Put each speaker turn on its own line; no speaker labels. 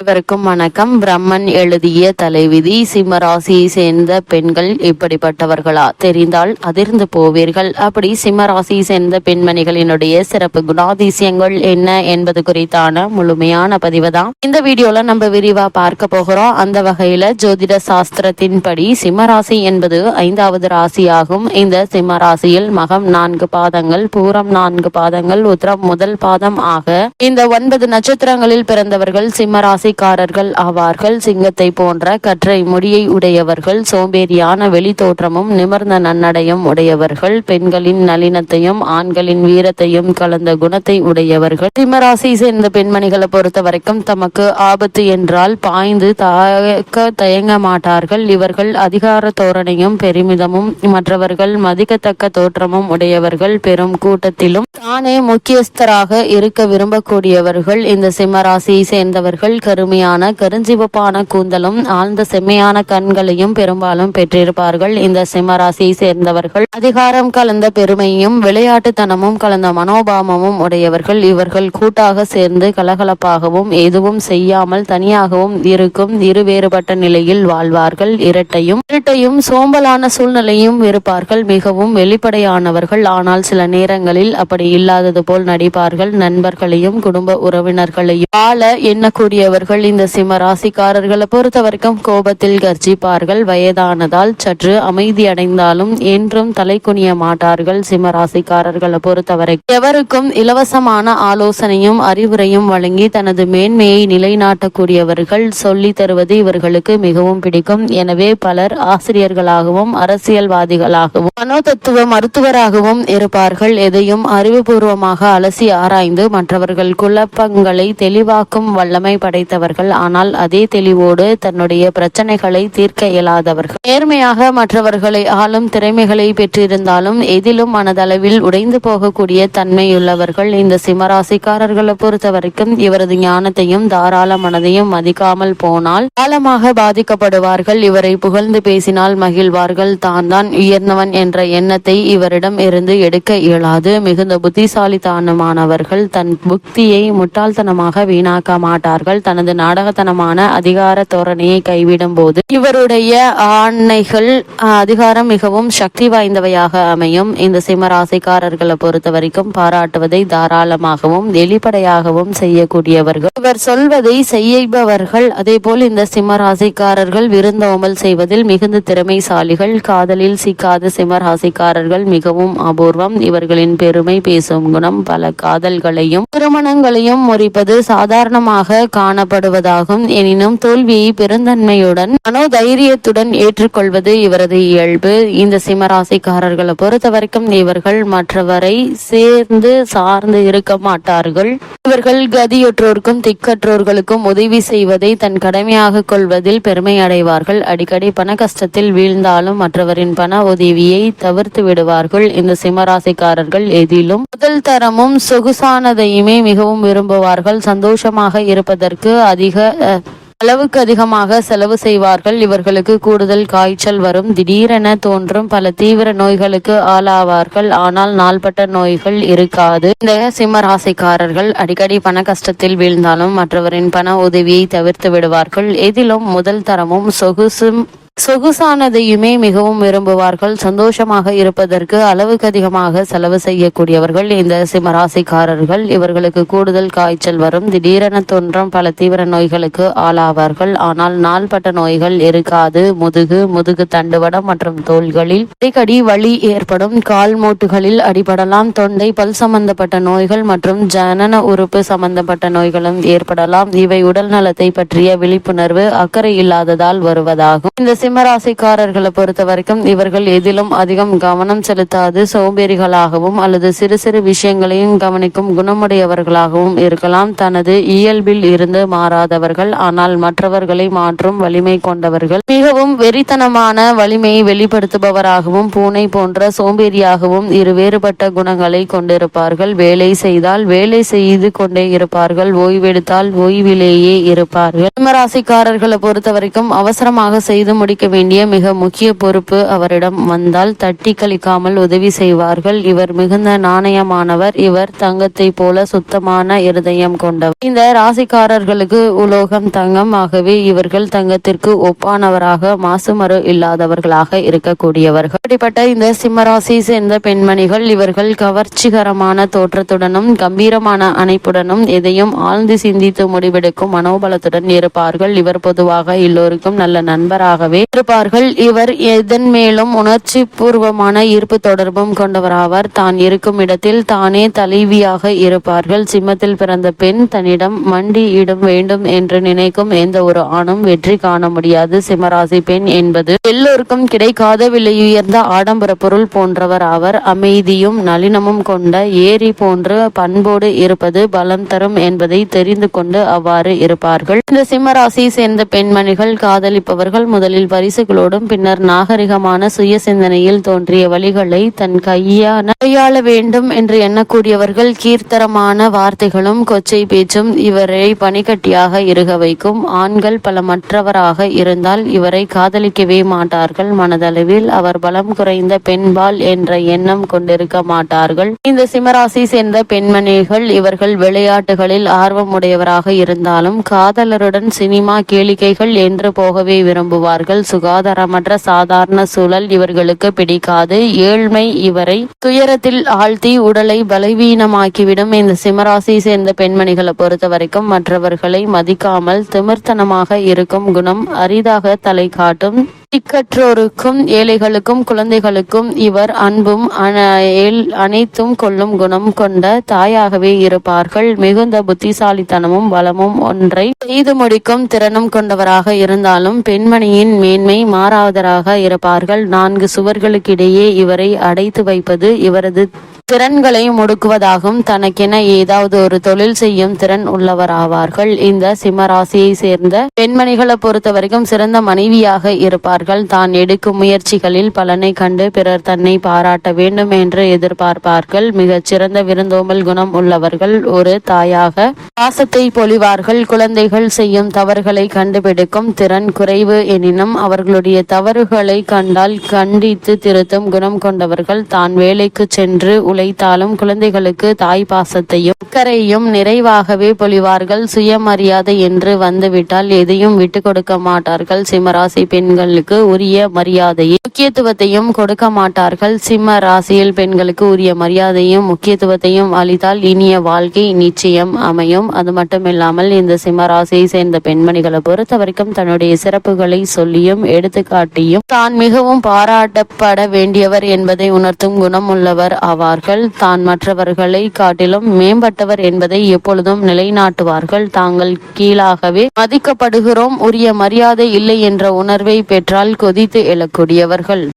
அனைவருக்கும் வணக்கம். பிரம்மன் எழுதிய தலைவிதி சிம்மராசியை சேர்ந்த பெண்கள் இப்படிப்பட்டவர்களா? தெரிந்தால் அதிர்ந்து போவீர்கள். அப்படி சிம்மராசியை சேர்ந்த பெண்மணிகளினுடைய சிறப்பு குணாதிசயங்கள் என்ன என்பது குறித்தான முழுமையான பதிவு தான் இந்த வீடியோல நம்ம விரிவா பார்க்க போகிறோம். அந்த வகையில ஜோதிட சாஸ்திரத்தின்படி சிம்மராசி என்பது ஐந்தாவது ராசியாகும். இந்த சிம்மராசியில் மகம் நான்கு பாதங்கள் பூரம் நான்கு பாதங்கள் உத்திரம் முதல் பாதம் ஆக இந்த ஒன்பது நட்சத்திரங்களில் பிறந்தவர்கள் சிம்மராசி ஆசைக்காரர்கள் ஆவார்கள். சிங்கத்தை போன்ற கற்றை முடியை உடையவர்கள் சோம்பேறியான வெளி தோற்றமும் நிமிர்ந்த நன்னடையும் உடையவர்கள் பெண்களின் நளினத்தையும் ஆண்களின் வீரத்தையும் கலந்த குணத்தை உடையவர்கள். சிம்மராசி சேர்ந்த பெண்மணிகளை பொறுத்த வரைக்கும் தமக்கு ஆபத்து என்றால் பாய்ந்து தாக்க தயங்க மாட்டார்கள். இவர்கள் அதிகார தோரணையும் பெருமிதமும் மற்றவர்கள் மதிக்கத்தக்க தோற்றமும் உடையவர்கள். பெரும் கூட்டத்திலும் தானே முக்கியஸ்தராக இருக்க விரும்பக்கூடியவர்கள். இந்த சிம்மராசியை சேர்ந்தவர்கள் கருமையான கருஞ்சிவப்பான கூந்தலும் ஆழ்ந்த செம்மையான கண்களையும் பெரும்பாலும் பெற்றிருப்பார்கள். இந்த சிம்மராசியை சேர்ந்தவர்கள் அதிகாரம் கலந்த பெருமையும் விளையாட்டுத்தனமும் கலந்த மனோபாவமும் உடையவர்கள். இவர்கள் கூட்டாக சேர்ந்து கலகலப்பாகவும் எதுவும் செய்யாமல் தனியாகவும் இருக்கும் இரு வேறுபட்ட நிலையில் வாழ்வார்கள். இரட்டையும் இரட்டையும் சோம்பலான சூழ்நிலையும் இருப்பார்கள். மிகவும் வெளிப்படையானவர்கள். ஆனால் சில நேரங்களில் அப்படி இல்லாதது போல் நடிப்பார்கள். நண்பர்களையும் குடும்ப உறவினர்களையும் ஆள எண்ணக்கூடியவர்கள். இந்த சிம்ம ராசிக்காரர்களை பொறுத்த வரைக்கும் கோபத்தில் கர்ஜிப்பார்கள். வயதானதால் சற்று அமைதியடைந்தாலும் என்றும் தலை குனிய மாட்டார்கள். சிம்ம ராசிக்காரர்களை பொறுத்தவரை எவருக்கும் இலவசமான ஆலோசனையும் அறிவுரையும் வழங்கி தனது மேன்மையை நிலைநாட்டக்கூடியவர்கள் சொல்லி தருவது இவர்களுக்கு மிகவும் பிடிக்கும். எனவே பலர் ஆசிரியர்களாகவும் அரசியல்வாதிகளாகவும் மனோதத்துவ மருத்துவராகவும் இருப்பார்கள். எதையும் அறிவுபூர்வமாக அலசி ஆராய்ந்து மற்றவர்கள் குழப்பங்களை தெளிவாக்கும் வல்லமை படைத்தவர்கள் ஆனால் அதே தெளிவோடு தன்னுடைய பிரச்சனைகளை தீர்க்க இயலாதவர்கள். நேர்மையாக மற்றவர்களை ஆளும் திறமைகளை பெற்றிருந்தாலும் எதிலும் மனதளவில் உடைந்து போகக்கூடிய தன்மையுள்ளவர்கள் இந்த சிம்மராசிக்காரர்களை பொறுத்த வரைக்கும் இவரது ஞானத்தையும் தாராள மனதையும் மதிக்காமல் போனால் ஆழமாக பாதிக்கப்படுவார்கள். இவரை புகழ்ந்து பேசினால் மகிழ்வார்கள். தான் தான் உயர்ந்தவன் என்ற எண்ணத்தை இவரிடம் இருந்து எடுக்க இயலாது. மிகுந்த புத்திசாலித்தனமானவர்கள் தன் புக்தியை முட்டாள்தனமாக வீணாக்க மாட்டார்கள். தனது நாடகத்தனமான அதிகார தோரணையை கைவிடும் போது இவருடைய ஆணைகள் அதிகாரம் மிகவும் சக்தி வாய்ந்தவையாக அமையும். இந்த சிம்மராசிக்காரர்களை பொறுத்த வரைக்கும் பாராட்டுவதை தாராளமாகவும் வெளிப்படையாகவும் செய்யக்கூடியவர்கள். இவர் சொல்வதை செய்பவர்கள் அதே போல் இந்த சிம்மராசிக்காரர்கள் விருந்தோமல் செய்வதில் மிகுந்த திறமைசாலிகள் காதலில் சிக்காத சிம்மராசிக்காரர்கள் மிகவும் அபூர்வம். இவர்களின் பெருமை பேசும் குணம் பல காதல்களையும் திருமணங்களையும் முறிப்பது சாதாரணமாக காணப்படுவதாகும் எனினும் தோல்வியை பெருந்தன்மையுடன் மனோதைரியத்துடன் ஏற்றுக்கொள்வது இவரது இயல்பு. இந்த சிம்மராசிக்காரர்களை பொறுத்த வரைக்கும் இவர்கள் மற்றவரை சேர்ந்து சார்ந்து இருக்க மாட்டார்கள். இவர்கள் கதியற்றோருக்கும் திக்கற்றோர்களுக்கும் உதவி செய்வதை தன் கடமையாக கொள்வதில் பெருமை அடைவார்கள். அடிக்கடி பண கஷ்டத்தில் வீழ்ந்தாலும் மற்றவரின் பண உதவியை தவிர்த்து விடுவார்கள். இந்த சிம்மராசிக்காரர்கள் எதிலும் முதல் தரமும் சொகுசானதையுமே மிகவும் விரும்புவார்கள். சந்தோஷமாக இருப்பதற்கு அதிக அளவுக்கு அதிகமாக செலவு செய்வார்கள். இவர்களுக்கு கூடுதல் காய்ச்சல் வரும். திடீரென தோன்றும் பல தீவிர நோய்களுக்கு ஆளாவார்கள். ஆனால் நாள்பட்ட நோய்கள் இருக்காது. இந்த சிம்ம ராசிக்காரர்கள் அடிக்கடி பண கஷ்டத்தில் வீழ்ந்தாலும் மற்றவரின் பண உதவியை தவிர்த்து விடுவார்கள். எதிலும் முதல் தரமும் சொகுசும் சொகுசானதையுமே மிகவும் விரும்புவார்கள். சந்தோஷமாக இருப்பதற்கு அளவுக்கு அதிகமாக செலவு செய்யக்கூடியவர்கள் இந்த சிம்மராசிக்காரர்கள். இவர்களுக்கு கூடுதல் காய்ச்சல் வரும். திடீரென தோன்றும் பல தீவிர நோய்களுக்கு ஆளாவார்கள். ஆனால் நாள்பட்ட நோய்கள் இருக்காது. முதுகு முதுகு தண்டுவடம் மற்றும் தோள்களில் அடிக்கடி வலி ஏற்படும். கால் மூட்டுகளில் அடிபடலாம். தொண்டை பல் சம்பந்தப்பட்ட நோய்கள் மற்றும் ஜனன உறுப்பு சம்பந்தப்பட்ட நோய்களும் ஏற்படலாம். இவை உடல் நலத்தை பற்றிய விழிப்புணர்வு அக்கறை இல்லாததால் வருவதாகும். இந்த சிம்மராசிக்காரர்களை பொறுத்த வரைக்கும் இவர்கள் எதிலும் அதிகம் கவனம் செலுத்தாது சோம்பேறிகளாகவும் அல்லது சிறு சிறு விஷயங்களையும் கவனிக்கும் குணமுடையவர்களாகவும் இருக்கலாம். தனது இயல்பில் இருந்து மாறாதவர்கள் ஆனால் மற்றவர்களை மாற்றும் வலிமை கொண்டவர்கள். மிகவும் வெறித்தனமான வலிமையை வெளிப்படுத்துபவராகவும் பூனை போன்ற சோம்பேறியாகவும் இரு வேறுபட்ட குணங்களை கொண்டிருப்பார்கள். வேலை செய்தால் வேலை செய்து கொண்டே இருப்பார்கள். ஓய்வெடுத்தால் ஓய்விலேயே இருப்பார்கள். சிம்மராசிக்காரர்களை பொறுத்த வரைக்கும் அவசரமாக செய்து முடி ஒப்படைக்க வேண்டிய மிக முக்கிய பொறுப்பு அவரிடம் வந்தால் தட்டி கழிக்காமல் உதவி செய்வார்கள். இவர் மிகுந்த நாணயமானவர். இவர் தங்கத்தை போல சுத்தமான இருதயம் கொண்டவர். இந்த ராசிக்காரர்களுக்கு உலோகம் தங்கம். ஆகவே இவர்கள் தங்கத்திற்கு ஒப்பானவராக மாசுமறு இல்லாதவர்களாக இருக்கக்கூடியவர்கள். அப்படிப்பட்ட இந்த சிம்மராசி சேர்ந்த பெண்மணிகள் இவர்கள் கவர்ச்சிகரமான தோற்றத்துடனும் கம்பீரமான அணைப்புடனும் எதையும் ஆழ்ந்து சிந்தித்து முடிவெடுக்கும் மனோபலத்துடன் இருப்பார்கள். இவர் பொதுவாக எல்லோருக்கும் நல்ல நண்பராகவே இருப்பார்கள் இவர் எதன் மேலும் உணர்ச்சி பூர்வமான ஈர்ப்பு தொடர்பும் கொண்டவராவார். தான் இருக்கும் இடத்தில் தானே தலைவியாக இருப்பார்கள். சிம்மத்தில் பிறந்த பெண் தன்னிடம் மண்டி இடம் வேண்டும் என்று நினைக்கும் எந்த ஒரு ஆணும் வெற்றி காண முடியாது. சிம்மராசி பெண் என்பது எல்லோருக்கும் கிடைக்காத விலையுயர்ந்த ஆடம்பர பொருள் போன்றவர் அவர் அமைதியும் நளினமும் கொண்ட ஏரி போன்று பண்போடு இருப்பது பலம் தரும் என்பதை தெரிந்து கொண்டு அவ்வாறு இருப்பார்கள். இந்த சிம்மராசி சேர்ந்த பெண்மணிகள் காதலிப்பவர்கள் முதலில் பரிசுகளோடும் பின்னர் நாகரிகமான சுய சிந்தனையில் தோன்றிய வழிகளை தன் கையான கையாள வேண்டும் என்று எண்ணக்கூடியவர்கள் கீர்த்தரமான வார்த்தைகளும் கொச்சை பேச்சும் இவரை பனிக்கட்டியாக இருக வைக்கும். ஆண்கள் பல மற்றவராக இருந்தால் இவரை காதலிக்கவே மாட்டார்கள். மனதளவில் அவர் பலம் குறைந்த பெண்பால் என்ற எண்ணம் கொண்டிருக்க மாட்டார்கள். இந்த சிம்மராசி சேர்ந்த பெண்மணிகள் இவர்கள் விளையாட்டுகளில் ஆர்வமுடையவராக இருந்தாலும் காதலருடன் சினிமா கேளிக்கைகள் என்று போகவே விரும்புவார்கள். சுகாதாரமற்ற சாதாரண சூழல் இவர்களுக்கு பிடிக்காது. ஏழ்மை இவரை துயரத்தில் ஆழ்த்தி உடலை பலவீனமாக்கிவிடும். இந்த சிம்மராசி சேர்ந்த பெண்மணிகளை பொறுத்த வரைக்கும் மற்றவர்களை மதிக்காமல் திமிர்த்தனமாக இருக்கும் குணம் அரிதாக தலை காட்டும். திக்கற்றோருக்கும் ஏழைகளுக்கும் குழந்தைகளுக்கும் இவர் அன்பும் அனைத்தும் கொள்ளும் குணம் கொண்ட தாயாகவே இருப்பார்கள். மிகுந்த புத்திசாலித்தனமும் வளமும் ஒன்றை செய்து முடிக்கும் திறனும் கொண்டவராக இருந்தாலும் பெண்மணியின் மேன்மை மாறாதராக இருப்பார்கள். நான்கு சுவர்களுக்கிடையே இவரை அடைத்து வைப்பது இவரது திறன்களை முடுக்குவதாகவும் தனக்கென ஏதாவது ஒரு தொழில் செய்யும் திறன் உள்ளவராவார்கள். இந்த சிம்மராசியை சேர்ந்த பெண்மணிகளை பொறுத்த வரைக்கும் சிறந்த மனைவியாக இருப்பார்கள். தான் எடுக்கும் முயற்சிகளில் பலனை கண்டு பிறர் தன்னை பாராட்ட வேண்டும் என்று எதிர்பார்ப்பார்கள். மிகச் சிறந்த விருந்தோம்பல் குணம் உள்ளவர்கள் ஒரு தாயாக பாசத்தை பொழிவார்கள். குழந்தைகள் செய்யும் தவறுகளை கண்டுபிடிக்கும் திறன் குறைவு எனினும் அவர்களுடைய தவறுகளை கண்டால் கண்டித்து திருத்தும் குணம் கொண்டவர்கள். தான் வேலைக்கு சென்று உழைத்தாலும் குழந்தைகளுக்கு தாய் பாசத்தையும் அக்கறையும் நிறைவாகவே பொழிவார்கள். சுயமரியாதை என்று வந்துவிட்டால் எதையும் விட்டு கொடுக்க மாட்டார்கள். சிம்மராசி பெண்களுக்கு உரிய மரியாதையை. முக்கியத்துவத்தையும் கொடுக்க மாட்டார்கள். சிம்ம ராசியில் பெண்களுக்கு உரிய மரியாதையும் முக்கியத்துவத்தையும் அளித்தால் இனிய வாழ்க்கை நிச்சயம் அமையும். அது மட்டுமில்லாமல் இந்த சிம்ம ராசியை சேர்ந்த பெண்மணிகளை பொறுத்த வரைக்கும் தன்னுடைய சிறப்புகளை சொல்லியும் எடுத்துக்காட்டியும் தான் மிகவும் பாராட்டப்பட வேண்டியவர் என்பதை உணர்த்தும் குணம் உள்ளவர் ஆவார்கள். அவர்கள் தான் மற்றவர்களை காட்டிலும் மேம்பட்டவர் என்பதை எப்பொழுதும் நிலைநாட்டுவார்கள். தாங்கள் கீழாகவே மதிக்கப்படுகிறோம் உரிய மரியாதை இல்லை என்ற உணர்வை பெற்றால் கொதித்து எழக்கூடியவர்கள்